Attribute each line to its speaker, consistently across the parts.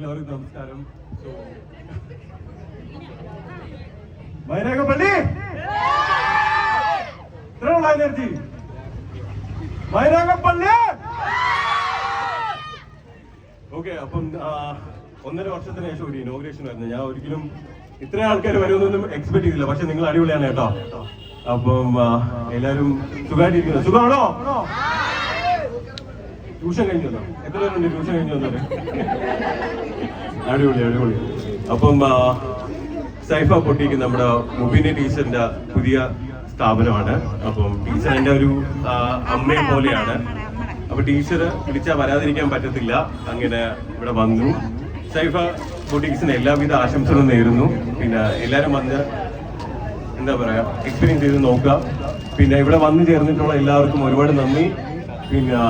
Speaker 1: എല്ലാവർക്കും നമസ്കാരം. വൈരാഗപ്പള്ളി! ഇത്രയുള്ള എനർജി വൈരാഗപ്പള്ളി! ഓക്കെ അപ്പം ഒന്നര വർഷത്തിന് ശേഷം ഒരു ഇനോഗ്രേഷൻ വരുന്നത് ഞാൻ ഒരിക്കലും ഇത്രയും ആൾക്കാർ വരുമെന്നൊന്നും എക്സ്പെക്ട് ചെയ്തില്ല. പക്ഷെ നിങ്ങൾ അടിപൊളിയാണ് കേട്ടോ. അപ്പം എല്ലാവരും സുഖമായിട്ടിരിക്കുന്നു. സുഖമാണോ? ട്യൂഷൻ കഴിഞ്ഞു വന്നോ? എത്ര പേരുണ്ട് ട്യൂഷൻ കഴിഞ്ഞു വന്നത്? അടിപൊളി അടിപൊളി. അപ്പം സൈഫ പൊട്ടിക്ക് നമ്മുടെ മുബിനി ടീച്ചറിന്റെ പുതിയ സ്ഥാപനമാണ്. അപ്പം ടീച്ചറിന്റെ ഒരു അമ്മയെ പോലെയാണ്. അപ്പൊ ടീച്ചർ വിളിച്ചാൽ വരാതിരിക്കാൻ പറ്റത്തില്ല. അങ്ങനെ ഇവിടെ വന്നു. സൈഫ ബൊട്ടീക്സിന് എല്ലാവിധ ആശംസകളും നേരുന്നു. പിന്നെ എല്ലാരും വന്ന് എന്താ പറയാ എക്സ്പീരിയൻസ് ചെയ്ത് നോക്കുക. പിന്നെ ഇവിടെ വന്നു ചേർന്നിട്ടുള്ള എല്ലാവർക്കും ഒരുപാട് നന്ദി. പിന്നെ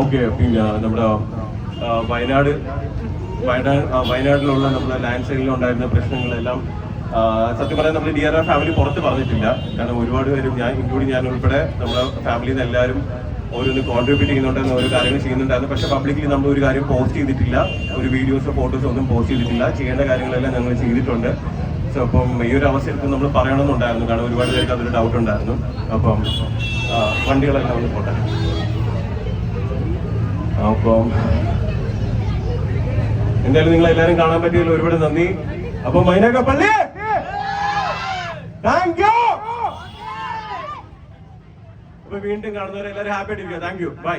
Speaker 1: ഓക്കെ പിന്നെ നമ്മുടെ വയനാട് വയനാട് വയനാട്ടിലുള്ള നമ്മുടെ ലാൻഡ് സൈഡിൽ ഉണ്ടായിരുന്ന പ്രശ്നങ്ങളെല്ലാം സത്യം പറയാൻ നമ്മൾ ഡി ആർ ആർ ഫാമിലി പുറത്ത് പറഞ്ഞിട്ടില്ല. കാരണം ഒരുപാട് പേരും ഞാൻ ഇൻക്ലൂഡിങ് ഞാൻ ഉൾപ്പെടെ നമ്മുടെ ഫാമിലിയിൽ നിന്ന് എല്ലാവരും ഓരോന്ന് കോൺട്രിബ്യൂട്ട് ചെയ്യുന്നുണ്ടെന്ന് ഓരോ കാര്യങ്ങൾ ചെയ്യുന്നുണ്ടായിരുന്നു. പക്ഷെ പബ്ലിക്കലി നമ്മൾ ഒരു കാര്യം പോസ്റ്റ് ചെയ്തിട്ടില്ല. ഒരു വീഡിയോസോ ഫോട്ടോസോ ഒന്നും പോസ്റ്റ് ചെയ്തിട്ടില്ല. ചെയ്യേണ്ട കാര്യങ്ങളെല്ലാം ഞങ്ങൾ ചെയ്തിട്ടുണ്ട്. സോ അപ്പം ഈ ഒരു അവസരത്തിൽ നമ്മൾ പറയണമെന്നുണ്ടായിരുന്നു. കാരണം ഒരുപാട് പേർക്ക് അതൊരു ഡൗട്ട് ഉണ്ടായിരുന്നു. അപ്പം വണ്ടികളെല്ലാം ഒന്ന് പോട്ടെ. അപ്പം എന്തായാലും നിങ്ങൾ എല്ലാവരും കാണാൻ പറ്റിയല്ലോ ഒരുപാട് നന്ദി. അപ്പൊ മൈനകപ്പള്ളി താങ്ക് യു അപ്പൊ വീണ്ടും കാണുന്നവരെ എല്ലാവരും ഹാപ്പി ആയിട്ടിരിക്കുക. താങ്ക് യു ബൈ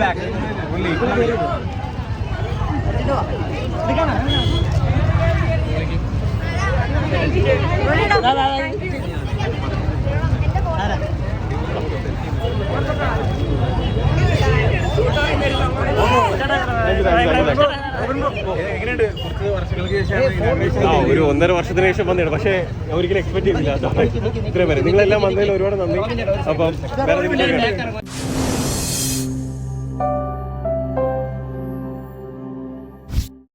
Speaker 2: ബാക്ക്
Speaker 1: ആ ഒരു ഒന്നര വർഷത്തിന് ശേഷം വന്നിട്ട് പക്ഷേ ഒരിക്കലും എക്സ്പെക്ട് ചെയ്തില്ല. ഇത്രയും പേര്. നിങ്ങളെല്ലാം വന്നതിൽ ഒരുപാട് നന്ദി. അപ്പം വേറെ